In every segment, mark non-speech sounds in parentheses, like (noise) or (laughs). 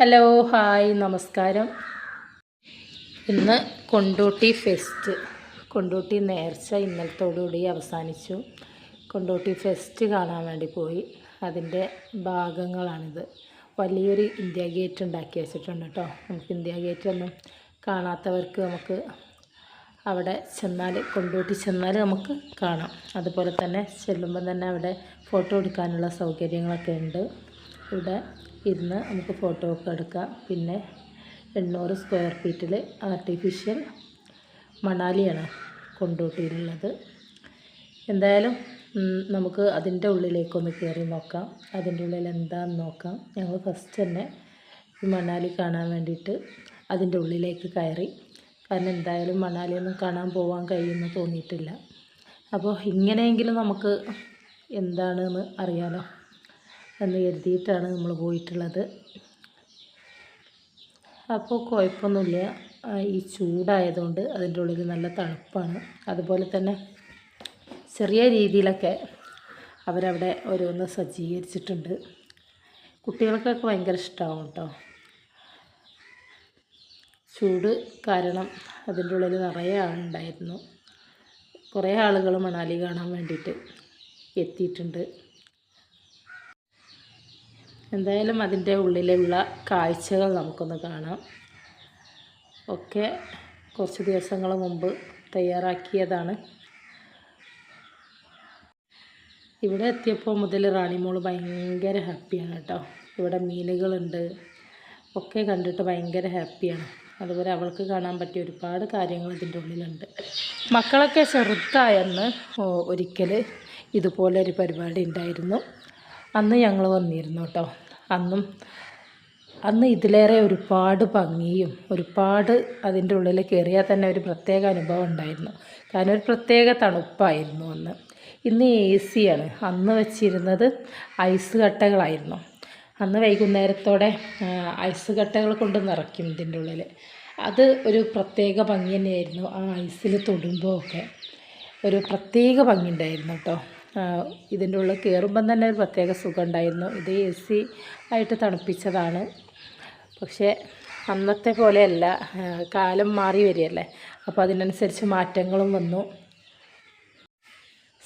Hello hi നമസ്കാരം. ഇന്ന് Kondotty fest Kondotty നേർച്ച ഇന്നലത്തോടുകൂടി അവസാനിച്ചു. കൊണ്ടോട്ടി ഫെസ്റ്റ് കാണാൻ വേണ്ടി പോയി. അതിന്റെ ഭാഗങ്ങളാണിത്. വലിയൊരു ഇന്ത്യ ഗേറ്റ് ഉണ്ടാക്കി വെച്ചിട്ടുണ്ട് കേട്ടോ നമുക്ക് ഇന്ത്യ ഗേറ്റ് ഒന്നും കാണാത്തവർക്ക് നമുക്ക് അവിടെ ചെന്നാൽ കൊണ്ടോട്ടി ചെന്നാൽ നമുക്ക് കാണാം. അതുപോലെ തന്നെ ചെല്ലുമ്പോൾ തന്നെ അവിടെ ഫോട്ടോ എടുക്കാനുള്ള സൗകര്യങ്ങളൊക്കെ ഉണ്ട്. ഇവിടെ ഇരുന്ന് നമുക്ക് ഫോട്ടോ ഒക്കെ എടുക്കാം. പിന്നെ എണ്ണൂറ് സ്ക്വയർ ഫീറ്റിൽ ആർട്ടിഫിഷ്യൽ മണാലിയാണ് കൊണ്ടോട്ടിയിലുള്ളത്. എന്തായാലും നമുക്ക് അതിന്റെ ഉള്ളിലേക്കൊന്ന് കയറി നോക്കാം. അതിന്റെ ഉള്ളിൽ എന്താണെന്ന് നോക്കാം. ഞങ്ങൾ ഫസ്റ്റ് തന്നെ മണാലി കാണാൻ വേണ്ടിയിട്ട് അതിന്റെ ഉള്ളിലേക്ക് കയറി. കാരണം എന്തായാലും മണാലി ഒന്നും കാണാൻ പോകാൻ കഴിയുമെന്ന് തോന്നിയിട്ടില്ല. അപ്പോൾ ഇങ്ങനെയെങ്കിലും നമുക്ക് എന്താണെന്ന് അറിയാലോ. എന്ന് കരുതിയിട്ടാണ് നമ്മൾ പോയിട്ടുള്ളത്. അപ്പോൾ കുഴപ്പമൊന്നുമില്ല. ഈ ചൂടായതുകൊണ്ട് അതിന്റെ ഉള്ളിൽ നല്ല തണുപ്പാണ്. അതുപോലെ തന്നെ ചെറിയ രീതിയിലൊക്കെ അവരവിടെ ഓരോന്ന് സജ്ജീകരിച്ചിട്ടുണ്ട്. കുട്ടികൾക്കൊക്കെ ഭയങ്കര ഇഷ്ടമാവും കേട്ടോ. ചൂട് കാരണം അതിന്റെ ഉള്ളിൽ നിറയെ ആളുണ്ടായിരുന്നു. കുറേ ആളുകൾ മണാലി കാണാൻ വേണ്ടിയിട്ട് എത്തിയിട്ടുണ്ട്. എന്തായാലും അതിന്റെ ഉള്ളിലുള്ള കാഴ്ചകൾ നമുക്കൊന്ന് കാണാം. ഒക്കെ കുറച്ച് ദിവസങ്ങൾ മുമ്പ് തയ്യാറാക്കിയതാണ്. ഇവിടെ എത്തിയപ്പോൾ മുതൽ റാണിമോൾ ഭയങ്കര ഹാപ്പിയാണ് കേട്ടോ. ഇവിടെ മീനുകളുണ്ട്. ഒക്കെ കണ്ടിട്ട് ഭയങ്കര ഹാപ്പിയാണ്. അതുപോലെ അവൾക്ക് കാണാൻ പറ്റിയ ഒരുപാട് കാര്യങ്ങൾ ഇതിന്റെ ഉള്ളിലുണ്ട്. മക്കളൊക്കെ ചെറുതായെന്ന് ഒരിക്കൽ ഇതുപോലെ ഒരു പരിപാടി ഉണ്ടായിരുന്നു. അന്ന് ഞങ്ങൾ വന്നിരുന്നു കേട്ടോ അന്നും അന്ന് ഇതിലേറെ ഒരുപാട് ഭംഗിയും ഒരുപാട് അതിന്റെ ഉള്ളിൽ കയറിയാൽ തന്നെ ഒരു പ്രത്യേക അനുഭവം ഉണ്ടായിരുന്നു. കാരണം ഒരു പ്രത്യേക തണുപ്പായിരുന്നു അന്ന്. ഇന്ന് എ സിയാണ് അന്ന് വെച്ചിരുന്നത് ഐസ് കട്ടകളായിരുന്നു. അന്ന് വൈകുന്നേരത്തോടെ ഐസ് കട്ടകൾ കൊണ്ട് നിറയ്ക്കും ഇതിന്റെ ഉള്ളിൽ. അത് ഒരു പ്രത്യേക ഭംഗി തന്നെയായിരുന്നു ആ ഐസിൽ തൊടുമ്പോൾ ഒക്കെ ഒരു പ്രത്യേക ഭംഗി ഉണ്ടായിരുന്നു കേട്ടോ ഇതിന്റെ ഉള്ളിൽ കയറുമ്പം തന്നെ ഒരു പ്രത്യേക സുഖം ഉണ്ടായിരുന്നു ഇത് എ സി ആയിട്ട് തണുപ്പിച്ചതാണ്. പക്ഷേ അന്നത്തെ പോലെയല്ല കാലം മാറി വരികയല്ലേ? അപ്പോൾ അതിനനുസരിച്ച് മാറ്റങ്ങളും വന്നു.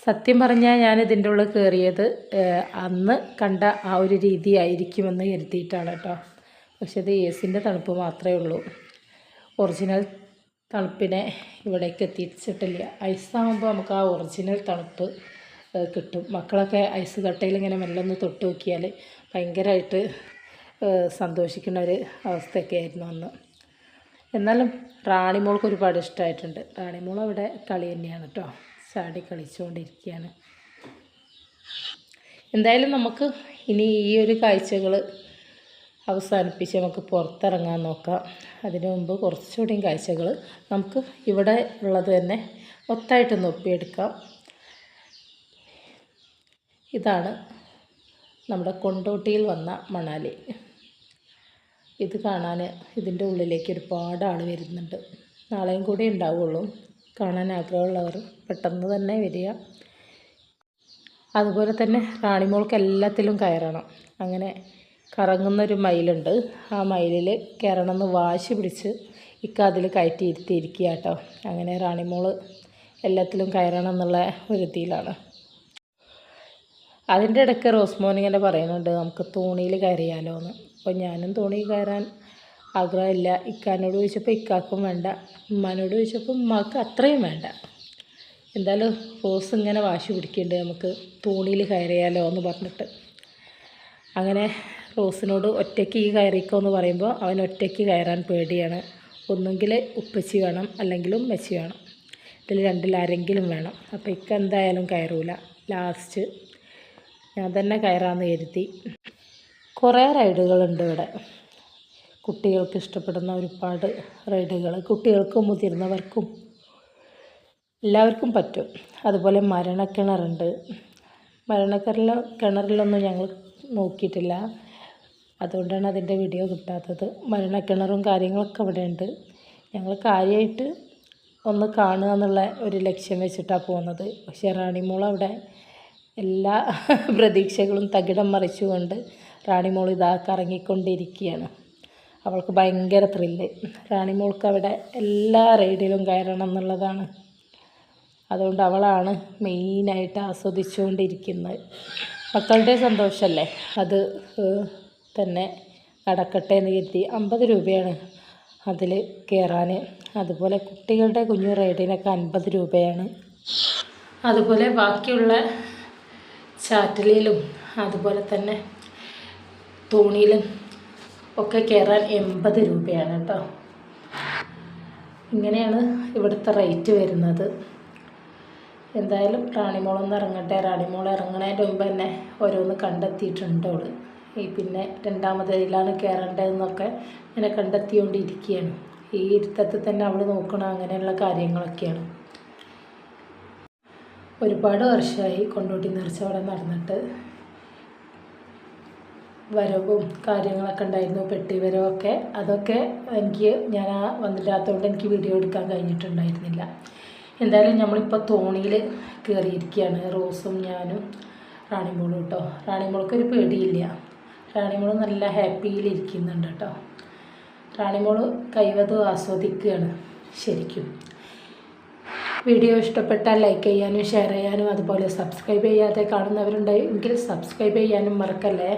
സത്യം പറഞ്ഞാൽ ഞാൻ ഇതിന്റെ ഉള്ളിൽ കയറിയത് അന്ന് കണ്ട ആ ഒരു രീതി ആയിരിക്കുമെന്ന് കരുതിയിട്ടാണ് കേട്ടോ. പക്ഷേ ഇത് എ സിന്റെ തണുപ്പ് മാത്രമേ ഉള്ളൂ. ഒറിജിനൽ തണുപ്പിനെ ഇവിടേക്ക് എത്തിച്ചിട്ടില്ല. ഐസാകുമ്പോൾ നമുക്ക് ആ ഒറിജിനൽ തണുപ്പ് കിട്ടും. മക്കളൊക്കെ ഐസ് കട്ടയിൽ ഇങ്ങനെ മെല്ലൊന്ന് തൊട്ട് നോക്കിയാൽ ഭയങ്കരമായിട്ട് സന്തോഷിക്കുന്ന ഒരു അവസ്ഥയൊക്കെ ആയിരുന്നു അന്ന്. എന്നാലും റാണിമോൾക്ക് ഒരുപാട് ഇഷ്ടമായിട്ടുണ്ട് റാണിമോൾ അവിടെ കളി തന്നെയാണ് കേട്ടോ ചാടി കളിച്ചുകൊണ്ടിരിക്കുകയാണ് എന്തായാലും നമുക്ക് ഇനി ഈ ഒരു കാഴ്ചകൾ അവസാനിപ്പിച്ച് നമുക്ക് പുറത്തിറങ്ങാൻ നോക്കാം. അതിനു മുമ്പ് കുറച്ചുകൂടിയും കാഴ്ചകൾ നമുക്ക് ഇവിടെ ഉള്ളത് തന്നെ മൊത്തമായിട്ടൊന്ന് ഒപ്പിയെടുക്കാം ഇതാണ് നമ്മുടെ കൊണ്ടോട്ടിയിൽ വന്ന മണാലി. ഇത് കാണാൻ ഇതിന്റെ ഉള്ളിലേക്ക് ഒരുപാട് ആൾ വരുന്നുണ്ട്. നാളെയും കൂടെ ഉണ്ടാവുള്ളൂ. കാണാൻ ആഗ്രഹമുള്ളവർ പെട്ടെന്ന് തന്നെ വരിക. അതുപോലെ തന്നെ റാണിമോൾക്ക് എല്ലാത്തിലും കയറണം. അങ്ങനെ കറങ്ങുന്നൊരു മയിലുണ്ട്. ആ മയിലിൽ കയറണമെന്ന് വാശി പിടിച്ച് ഇക്ക അതിൽ കയറ്റി ഇരുത്തിയിരിക്കുക കേട്ടോ അങ്ങനെ റാണിമോൾ എല്ലാത്തിലും കയറണം എന്നുള്ള ഒരു ഇതിലാണ് അതിന്റെ ഇടയ്ക്ക് റോസ്മോൻ ഇങ്ങനെ പറയുന്നുണ്ട് നമുക്ക് തോണിയിൽ കയറിയാലോ എന്ന് അപ്പോൾ ഞാനും തോണിയിൽ കയറാൻ ആഗ്രഹമില്ല. ഇക്കാനോട് ചോദിച്ചപ്പോൾ ഇക്കാക്കും വേണ്ട ഉമ്മാനോട് ചോദിച്ചപ്പോൾ ഉമ്മാക്ക് അത്രയും വേണ്ട. എന്തായാലും റോസ് ഇങ്ങനെ വാശി പിടിക്കുന്നുണ്ട് നമുക്ക് തോണിയിൽ കയറിയാലോ എന്ന് പറഞ്ഞിട്ട്. അങ്ങനെ റോസിനോട് ഒറ്റയ്ക്ക് ഈ കയറിക്കോ എന്ന് പറയുമ്പോൾ അവൻ ഒറ്റയ്ക്ക് കയറാൻ പേടിയാണ്. ഒന്നുകിൽ ഉപ്പച്ചി വേണം അല്ലെങ്കിൽ ഉമ്മച്ചി വേണം. ഇതിൽ രണ്ടിലാരെങ്കിലും വേണം. അപ്പോൾ ഇക്ക എന്തായാലും കയറൂല. ലാസ്റ്റ് ഞാൻ തന്നെ കയറാമെന്ന് കരുതി. കുറേ റൈഡുകളുണ്ട് ഇവിടെ. കുട്ടികൾക്ക് ഇഷ്ടപ്പെടുന്ന ഒരുപാട് റൈഡുകൾ കുട്ടികൾക്കും മുതിർന്നവർക്കും എല്ലാവർക്കും പറ്റും. അതുപോലെ മരണക്കിണറുണ്ട്. മരണക്കിണറിൽ കിണറിലൊന്നും ഞങ്ങൾ നോക്കിയിട്ടില്ല. അതുകൊണ്ടാണ് അതിന്റെ വീഡിയോ കിട്ടാത്തത്. മരണക്കിണറും കാര്യങ്ങളൊക്കെ ഇവിടെ ഉണ്ട് ഞങ്ങൾ കാര്യമായിട്ട് ഒന്ന് കാണുക എന്നുള്ള ഒരു ലക്ഷ്യം വെച്ചിട്ടാണ് പോകുന്നത്. പക്ഷേ റാണിമോൾ അവിടെ എല്ലാ (laughs) പ്രതീക്ഷകളും തകിടം മറിച്ചുകൊണ്ട് റാണിമോൾ ഇതാ കറങ്ങിക്കൊണ്ടിരിക്കുകയാണ്. അവൾക്ക് ഭയങ്കര ത്രില്ല്. റാണിമോൾക്ക് അവിടെ എല്ലാ റൈഡിലും കയറണം എന്നുള്ളതാണ്. അതുകൊണ്ട് അവളാണ് മെയിനായിട്ട് ആസ്വദിച്ചുകൊണ്ടിരിക്കുന്നത്. മക്കളുടെ സന്തോഷമല്ലേ? അത് തന്നെ നടക്കട്ടെ എന്ന് കരുതി അമ്പത് രൂപയാണ് അതിൽ കയറാൻ അതുപോലെ കുട്ടികളുടെ കുഞ്ഞു റൈഡിനൊക്കെ അൻപത് രൂപയാണ്. അതുപോലെ ബാക്കിയുള്ള ചാറ്റലിലും അതുപോലെ തന്നെ തോണിയിലും ഒക്കെ കയറാൻ എൺപത് രൂപയാണ് കേട്ടോ. ഇങ്ങനെയാണ് ഇവിടുത്തെ റേറ്റ് വരുന്നത്. എന്തായാലും റാണിമോളൊന്ന് ഇറങ്ങട്ടെ. റാണിമോൾ ഇറങ്ങണതിന്റെ മുമ്പ് തന്നെ ഓരോന്ന് കണ്ടെത്തിയിട്ടുണ്ട് ഈ പിന്നെ രണ്ടാമതിലാണ് കയറേണ്ടതെന്നൊക്കെ ഇങ്ങനെ കണ്ടെത്തിയോണ്ടിരിക്കുകയാണ് ഈ ഇരുത്തത്തിൽ തന്നെ അവൾ നോക്കണം അങ്ങനെയുള്ള കാര്യങ്ങളൊക്കെയാണ്. ഒരുപാട് വർഷമായി കൊണ്ടോട്ടി നേർച്ചവടം നടന്നിട്ട് വരവും കാര്യങ്ങളൊക്കെ ഉണ്ടായിരുന്നു പെട്ടി വരവൊക്കെ. അതൊക്കെ എനിക്ക് ഞാൻ ആ വന്നില്ലാത്തതുകൊണ്ട് എനിക്ക് വീഡിയോ എടുക്കാൻ കഴിഞ്ഞിട്ടുണ്ടായിരുന്നില്ല. എന്തായാലും നമ്മളിപ്പോൾ തോണിയിൽ കയറിയിരിക്കുകയാണ് റോസും ഞാനും റാണിമോളും കേട്ടോ റാണിമോൾക്ക് ഒരു പേടിയില്ല. റാണിമോൾ നല്ല ഹാപ്പിയിലിരിക്കുന്നുണ്ട് കേട്ടോ റാണിമോൾ കൈവതും ആസ്വദിക്കുകയാണ് ശരിക്കും. വീഡിയോ ഇഷ്ടപ്പെട്ടാൽ ലൈക്ക് ചെയ്യാനും ഷെയർ ചെയ്യാനും അതുപോലെ സബ്സ്ക്രൈബ് ചെയ്യാതെ കാണുന്നവരുണ്ടെങ്കിൽ സബ്സ്ക്രൈബ് ചെയ്യാനും മറക്കല്ലേ?